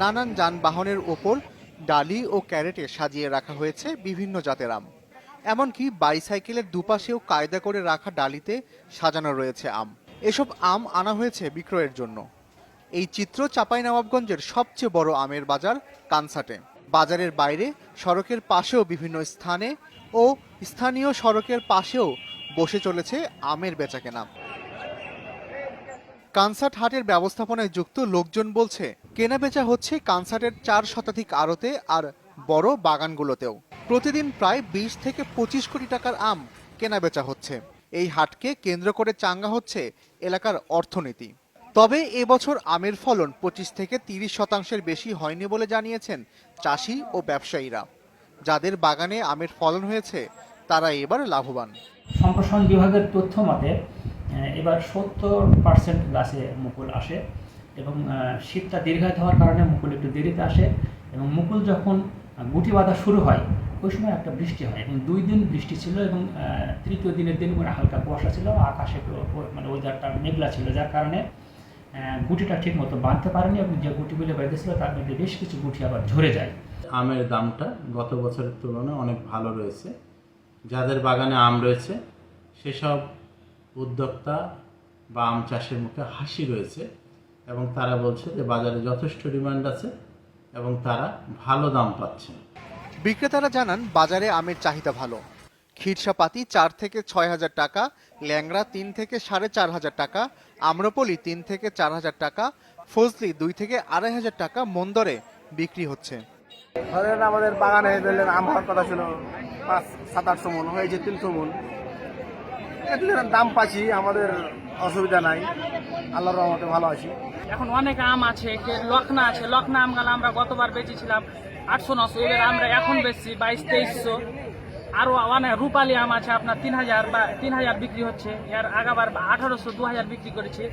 নানান যানবাহনের ওপর ডালি ও ক্যারেটে সাজিয়ে রাখা হয়েছে বিভিন্ন জাতের আম। এমনকি বাইসাইকেলের দুপাশেও কায়দা করে রাখা ডালিতে সাজানো রয়েছে আম। এসব আম আনা হয়েছে বিক্রয়ের জন্য। এই চিত্র চাঁপাইনবাবগঞ্জের সবচেয়ে বড় আমের বাজার কানসাটে। বাজারের বাইরে সড়কের পাশেও বিভিন্ন স্থানে ও স্থানীয় সড়কের পাশেও বসে চলেছে আমের বেচাকেনা। কানসার্ট হাটের ব্যবস্থাপনায় যুক্ত লোকজন বলছে, কেনাবেচা হচ্ছে কানসার্টের চার শতাধিক আড়তে আর বড় বাগানগুলোতেও। প্রতিদিন প্রায় বিশ থেকে পঁচিশ কোটি টাকার আম কেনাবেচা হচ্ছে। এই হাটকে কেন্দ্র করে চাঙ্গা হচ্ছে এলাকার অর্থনীতি। তবে এবছর আমের ফলন পঁচিশ থেকে তিরিশ শতাংশের বেশি হয়নি বলে জানিয়েছেন চাষি ও ব্যবসায়ীরা। যাদের বাগানে আমের ফলন হয়েছে, তারা এবার লাভবান। সম্প্রসারণ বিভাগের তথ্য মতে এবার সত্তর পার্সেন্ট গাছে মুকুল আসে এবং শীতটা দীর্ঘায়িত হওয়ার কারণে মুকুল একটু দেরিতে আসে এবং মুকুল যখন গুটি বাঁধা শুরু হয়, ওই সময় একটা বৃষ্টি হয় এবং দুই দিন বৃষ্টি ছিল এবং তৃতীয় দিনের দিন করে হালকা কুয়াশা ছিল, আকাশে মানে ওয়েদারটা মেঘলা ছিল, যার কারণে গুটিটা ঠিক মতো বাঁধতে পারেনি এবং যে গুটিগুলো বেঁধেছিল তার মধ্যে বেশ কিছু গুটি আবার ঝরে যায়। আমের দামটা গত বছরের তুলনায় অনেক ভালো রয়েছে। যাদের বাগানে আম রয়েছে, সেসব উদ্যোক্তা বা আম চাষের মুখে হাসি রয়েছে এবং তারা বলছে যে বাজারে যথেষ্ট ডিমান্ড আছে এবং তারা ভালো দাম পাচ্ছে। বিক্রেতারা জানান বাজারে আমের চাহিদা ভালো। খিরসাপাতি চার থেকে ছয় হাজার টাকা ল্যাংড়া তিন থেকে সাড়ে চার হাজার টাকা আম্রপলি তিন থেকে চার হাজার টাকা ফজলি দুই থেকে আড়াই হাজার টাকা মন্দরে বিক্রি হচ্ছে। ধরেন আমাদের বাগানে ধরলেন আম হওয়ার কথা ছিল পাঁচ সাত আটশো মন হয়েছে তিনশো মন। এগুলোর দাম পাচ্ছি, আমাদের অসুবিধা নাই। আল্লাহর রহমতে ভালো আছি। এখন অনেক আম আছে লখনা আছে, লখনা আম গাল আমরা গতবার বেচেছিলাম আটশো, নশো এবার আমরা এখন বেচছি বাইশ, তেইশশো। আরও অনেক রূপালি আম আছে, আপনার তিন হাজার বা তিন হাজার বিক্রি হচ্ছে, এর আগাবার আঠারোশো, দু হাজার বিক্রি করেছি।